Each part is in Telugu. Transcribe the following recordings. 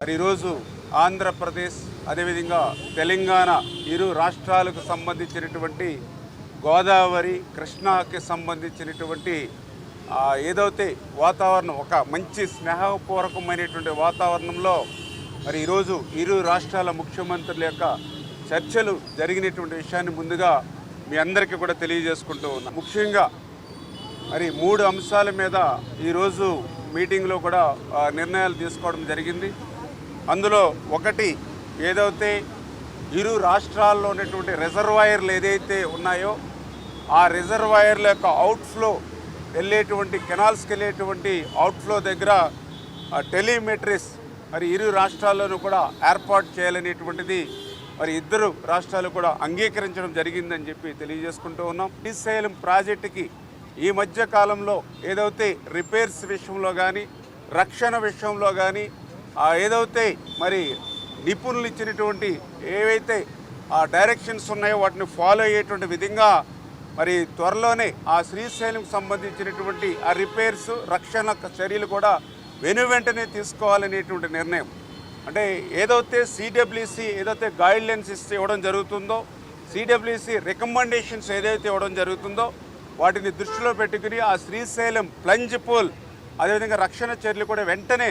మరి ఈరోజు ఆంధ్రప్రదేశ్ అదేవిధంగా తెలంగాణ ఇరు రాష్ట్రాలకు సంబంధించినటువంటి గోదావరి కృష్ణాకి సంబంధించినటువంటి ఏదైతే వాతావరణం ఒక మంచి స్నేహపూర్వకమైనటువంటి వాతావరణంలో మరి ఈరోజు ఇరు రాష్ట్రాల ముఖ్యమంత్రుల యొక్క చర్చలు జరిగినటువంటి విషయాన్ని ముందుగా మీ అందరికీ కూడా తెలియజేసుకుంటూ ఉన్నాం. ముఖ్యంగా మరి మూడు అంశాల మీద ఈరోజు మీటింగ్లో కూడా నిర్ణయాలు తీసుకోవడం జరిగింది. అందులో ఒకటి ఏదైతే ఇరు రాష్ట్రాల్లో ఉన్నటువంటి రిజర్వాయర్లు ఏదైతే ఉన్నాయో ఆ రిజర్వాయర్ల యొక్క అవుట్ఫ్లో వెళ్ళేటువంటి కెనాల్స్కి వెళ్ళేటువంటి అవుట్ఫ్లో దగ్గర టెలిమెట్రిస్ మరి ఇరు రాష్ట్రాల్లోనూ కూడా ఏర్పాటు చేయాలనేటువంటిది మరి ఇద్దరు రాష్ట్రాలు కూడా అంగీకరించడం జరిగిందని చెప్పి తెలియజేసుకుంటూ ఉన్నాం. శ్రీశైలం ప్రాజెక్టుకి ఈ మధ్య కాలంలో ఏదైతే రిపేర్స్ విషయంలో కానీ రక్షణ విషయంలో కానీ ఏదైతే మరి నిపుణులు ఇచ్చినటువంటి ఏవైతే ఆ డైరెక్షన్స్ ఉన్నాయో వాటిని ఫాలో అయ్యేటువంటి విధంగా మరి త్వరలోనే ఆ శ్రీశైలంకి సంబంధించినటువంటి ఆ రిపేర్స్ రక్షణ చర్యలు కూడా వెను వెంటనే తీసుకోవాలనేటువంటి నిర్ణయం. అంటే ఏదైతే సిడబ్ల్యూసి ఏదైతే గైడ్లైన్స్ ఇస్తే ఇవ్వడం జరుగుతుందో సిడబ్ల్యూసి రికమెండేషన్స్ ఏదైతే ఇవ్వడం జరుగుతుందో వాటిని దృష్టిలో పెట్టుకుని ఆ శ్రీశైలం ప్లంజ్ పూల్ అదేవిధంగా రక్షణ చర్యలు కూడా వెంటనే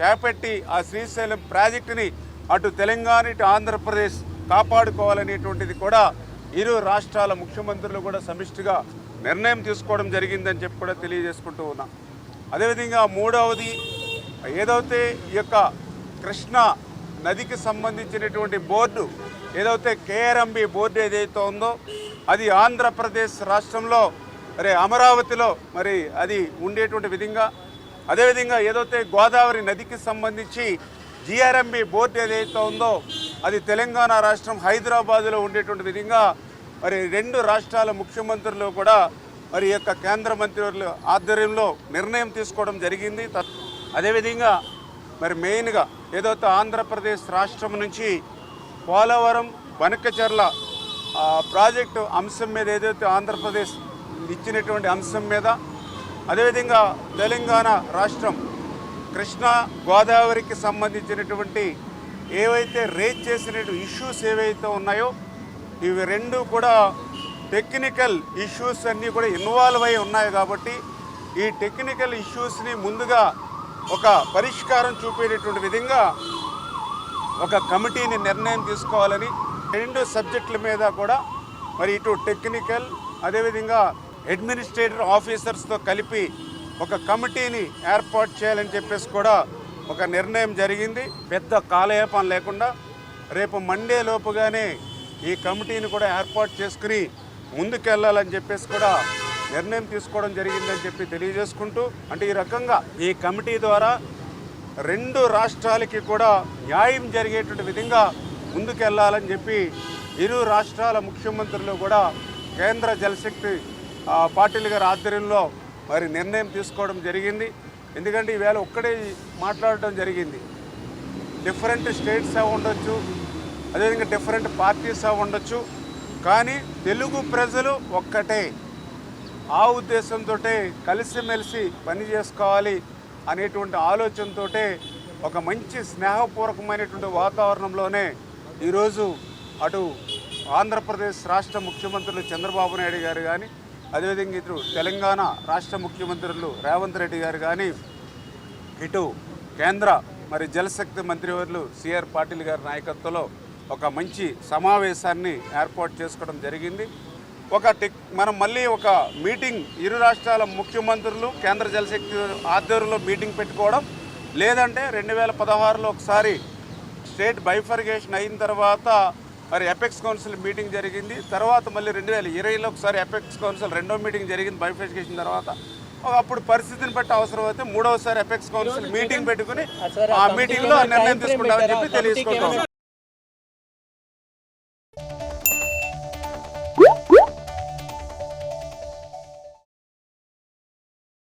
చేపట్టి ఆ శ్రీశైలం ప్రాజెక్టుని అటు తెలంగాణ ఇటు ఆంధ్రప్రదేశ్ కాపాడుకోవాలనేటువంటిది కూడా ఇరు రాష్ట్రాల ముఖ్యమంత్రులు కూడా సమిష్టిగా నిర్ణయం తీసుకోవడం జరిగిందని చెప్పి కూడా తెలియజేసుకుంటూ ఉన్నా. అదేవిధంగా మూడవది ఏదైతే ఈ యొక్క కృష్ణా నదికి సంబంధించినటువంటి బోర్డు ఏదైతే కేఆర్ఎంబి బోర్డు ఏదైతే ఉందో అది ఆంధ్రప్రదేశ్ రాష్ట్రంలో మరి అమరావతిలో మరి అది ఉండేటువంటి విధంగా అదేవిధంగా ఏదైతే గోదావరి నదికి సంబంధించి జిఆర్ఎంబి బోర్డు ఏదైతే ఉందో అది తెలంగాణ రాష్ట్రం హైదరాబాదులో ఉండేటువంటి విధంగా మరి రెండు రాష్ట్రాల ముఖ్యమంత్రులు కూడా మరి యొక్క కేంద్ర మంత్రివర్యుల ఆధ్వర్యంలో నిర్ణయం తీసుకోవడం జరిగింది. అదేవిధంగా మరి మెయిన్గా ఏదైతే ఆంధ్రప్రదేశ్ రాష్ట్రం నుంచి పోలవరం బనకచర్ల ప్రాజెక్టు అంశం మీద ఏదైతే ఆంధ్రప్రదేశ్ ఇచ్చినటువంటి అంశం మీద అదేవిధంగా తెలంగాణ రాష్ట్రం కృష్ణా గోదావరికి సంబంధించినటువంటి ఏవైతే రేజ్ చేసిన ఇష్యూస్ ఏవైతే ఉన్నాయో ఇవి రెండు కూడా టెక్నికల్ ఇష్యూస్ అన్నీ కూడా ఇన్వాల్వ్ అయి ఉన్నాయి కాబట్టి ఈ టెక్నికల్ ఇష్యూస్ని ముందుగా ఒక పరిష్కారం చూపేటటువంటి విధంగా ఒక కమిటీని నిర్ణయం తీసుకోవాలని రెండు సబ్జెక్టుల మీద కూడా మరి ఇటు టెక్నికల్ అదేవిధంగా అడ్మినిస్ట్రేటర్ ఆఫీసర్స్తో కలిపి ఒక కమిటీని ఏర్పాటు చేయాలని చెప్పేసి కూడా ఒక నిర్ణయం జరిగింది. పెద్ద కాలయాపం లేకుండా రేపు మండే లోపుగానే ఈ కమిటీని కూడా ఏర్పాటు చేసుకుని ముందుకెళ్ళాలని చెప్పేసి కూడా నిర్ణయం తీసుకోవడం జరిగిందని చెప్పి తెలియజేసుకుంటూ అంటే ఈ రకంగా ఈ కమిటీ ద్వారా రెండు రాష్ట్రాలకి కూడా న్యాయం జరిగేటువంటి విధంగా ముందుకెళ్ళాలని చెప్పి ఇరు రాష్ట్రాల ముఖ్యమంత్రులు కూడా కేంద్ర జలశక్తి పాటిల్ గారి ఆధ్వర్యంలో మరి నిర్ణయం తీసుకోవడం జరిగింది. ఎందుకంటే ఈవేళ ఒక్కడే మాట్లాడటం జరిగింది. డిఫరెంట్ స్టేట్స్ అవి ఉండొచ్చు అదేవిధంగా డిఫరెంట్ పార్టీస్ అవి ఉండొచ్చు. కానీ తెలుగు ప్రజలు ఒక్కటే. ఆ ఉద్దేశంతో కలిసిమెలిసి పని చేసుకోవాలి అనేటువంటి ఆలోచనతో ఒక మంచి స్నేహపూర్వకమైనటువంటి వాతావరణంలోనే ఈరోజు అటు ఆంధ్రప్రదేశ్ రాష్ట్ర ముఖ్యమంత్రులు చంద్రబాబు నాయుడు గారు కానీ అదేవిధంగా ఇటు తెలంగాణ రాష్ట్ర ముఖ్యమంత్రులు రేవంత్ రెడ్డి గారు కానీ ఇటు కేంద్ర మరి జలశక్తి మంత్రివర్యులు సిఆర్ పాటిల్ గారి నాయకత్వంలో ఒక మంచి సమావేశాన్ని ఏర్పాటు చేసుకోవడం జరిగింది. ఒక టెక్ మనం మళ్ళీ ఒక మీటింగ్ ఇరు రాష్ట్రాల ముఖ్యమంత్రులు కేంద్ర జలశక్తి ఆధ్వర్యంలో మీటింగ్ పెట్టుకోవడం లేదంటే రెండు వేల పదహారులో ఒకసారి స్టేట్ బైఫర్గేషన్ అయిన తర్వాత మరి ఎపెక్స్ కౌన్సిల్ మీటింగ్ జరిగింది. తర్వాత మళ్ళీ రెండు వేల ఇరవైలో ఒకసారి ఎపెక్స్ కౌన్సిల్ రెండో మీటింగ్ జరిగింది బైఫర్గేషన్ తర్వాత. అప్పుడు పరిస్థితిని బట్టి అవసరం అయితే మూడవసారి ఎపెక్స్ కౌన్సిల్ మీటింగ్ పెట్టుకుని ఆ మీటింగ్లో నిర్ణయం తీసుకుంటామని చెప్పి తెలియజేసుకుంటాం.